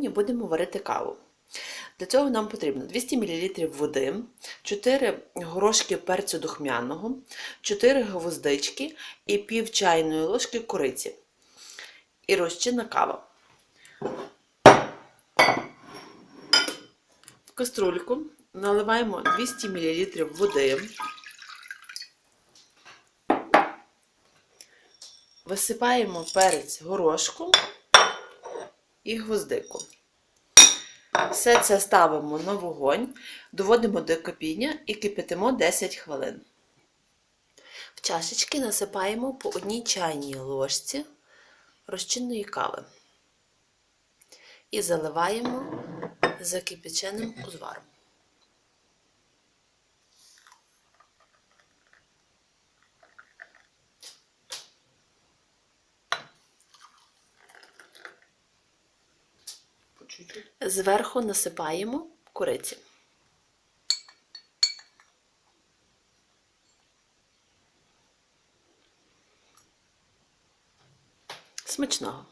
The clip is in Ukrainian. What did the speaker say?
Сьогодні будемо варити каву. Для цього нам потрібно 200 мл води, 4 горошки перцю духмяного, 4 гвоздички і пів чайної ложки кориці. І розчинна кава. В каструльку наливаємо 200 мл води. Висипаємо перець горошку і гвоздику. Все це ставимо на вогонь, доводимо до кипіння і кипятимо 10 хвилин. В чашечки насипаємо по одній чайній ложці розчинної кави і заливаємо закипяченим узваром. Зверху насипаємо куриці. Смачного.